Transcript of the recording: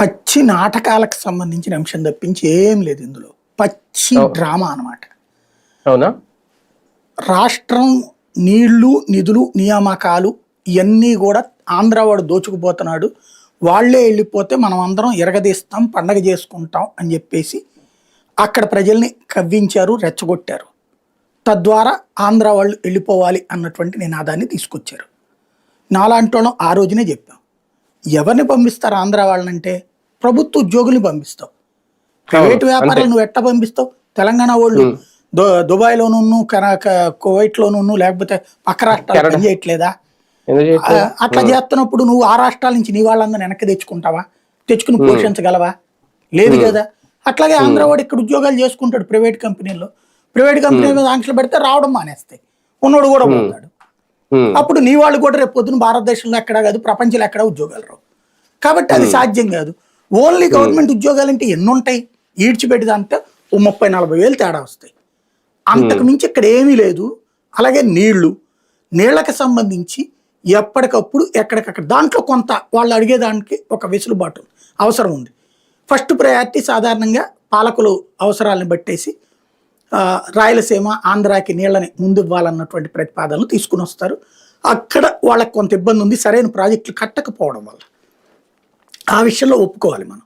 పచ్చి నాటకాలకు సంబంధించిన అంశం తప్పించి ఏం లేదు ఇందులో. పచ్చి. డ్రామా అన్నమాట. అవునా? రాష్ట్రం నీళ్ళు నిధులు నియామకాలు ఇవన్నీ కూడా ఆంధ్ర వాడు దోచుకుపోతున్నాడు. వాళ్ళే వెళ్ళిపోతే మనం అందరం ఎరగదీస్తాం పండగ చేసుకుంటాం అని చెప్పేసి అక్కడ ప్రజల్ని కవ్వించారు రెచ్చగొట్టారు. తద్వారా ఆంధ్ర వాళ్ళు వెళ్ళిపోవాలి అన్నటువంటి నినాదాన్ని తీసుకొచ్చారు. నాలాంటి ఆ రోజునే చెప్పాం. ఎవరిని పంపిస్తారు ఆంధ్ర వాళ్ళనంటే ప్రభుత్వ ఉద్యోగుల్ని పంపిస్తావు ప్రైవేట్ వ్యాపారాలు. నువ్వు ఎట్ట పంపిస్తావు? తెలంగాణ వాళ్ళు దు దుబాయ్లోను కువైట్లోను లేకపోతే పక్క రాష్ట్రాలు కెనడా. పని చేయట్లేదా ఎందుకు ఆ, చేయట్లేదు? అట్లా చేస్తున్నప్పుడు నువ్వు ఆ రాష్ట్రాల నుంచి నీ వాళ్ళందరినీ వెనక్కి తెచ్చుకుంటావా? తెచ్చుకుని పోషించగలవా లేదు కదా. అట్లాగే ఆంధ్ర వాడు ఇక్కడ ఉద్యోగాలు చేసుకుంటాడు ప్రైవేట్ కంపెనీల్లో. ప్రైవేట్ కంపెనీ మీద ఆంక్షలు పెడితే రావడం మానేస్తాయి. ఉన్నోడు కూడా పోతాడు. అప్పుడు నీ వాళ్ళు కూడా రేపు పొద్దున భారతదేశంలో ఎక్కడా కాదు ప్రపంచంలో ఎక్కడా ఉద్యోగాలు రావు. కాబట్టి అది సాధ్యం కాదు. ఓన్లీ గవర్నమెంట్ ఉద్యోగాలు అంటే ఎన్ని ఉంటాయి ఈడ్చిపెట్టేదంటే ఓ ముప్పై నలభై వేలు తేడా వస్తాయి. అంతకు మించి ఇక్కడ ఏమీ లేదు. అలాగే నీళ్ళు నీళ్ళకు సంబంధించి ఎప్పటికప్పుడు ఎక్కడికక్కడ దాంట్లో కొంత వాళ్ళు అడిగేదానికి ఒక వెసులుబాటు అవసరం ఉంది. ఫస్ట్ ప్రయారిటీ సాధారణంగా పాలకులు అవసరాలను బట్టేసి రాయలసీమ ఆంధ్రాకి నీళ్ళని ముందు ఇవ్వాలన్నటువంటి ప్రతిపాదనలు తీసుకుని వస్తారు. అక్కడ వాళ్ళకి కొంత ఇబ్బంది ఉంది. సరైన ప్రాజెక్టులు కట్టకపోవడం వల్ల. ఆ విషయంలో ఒప్పుకోవాలి మనం.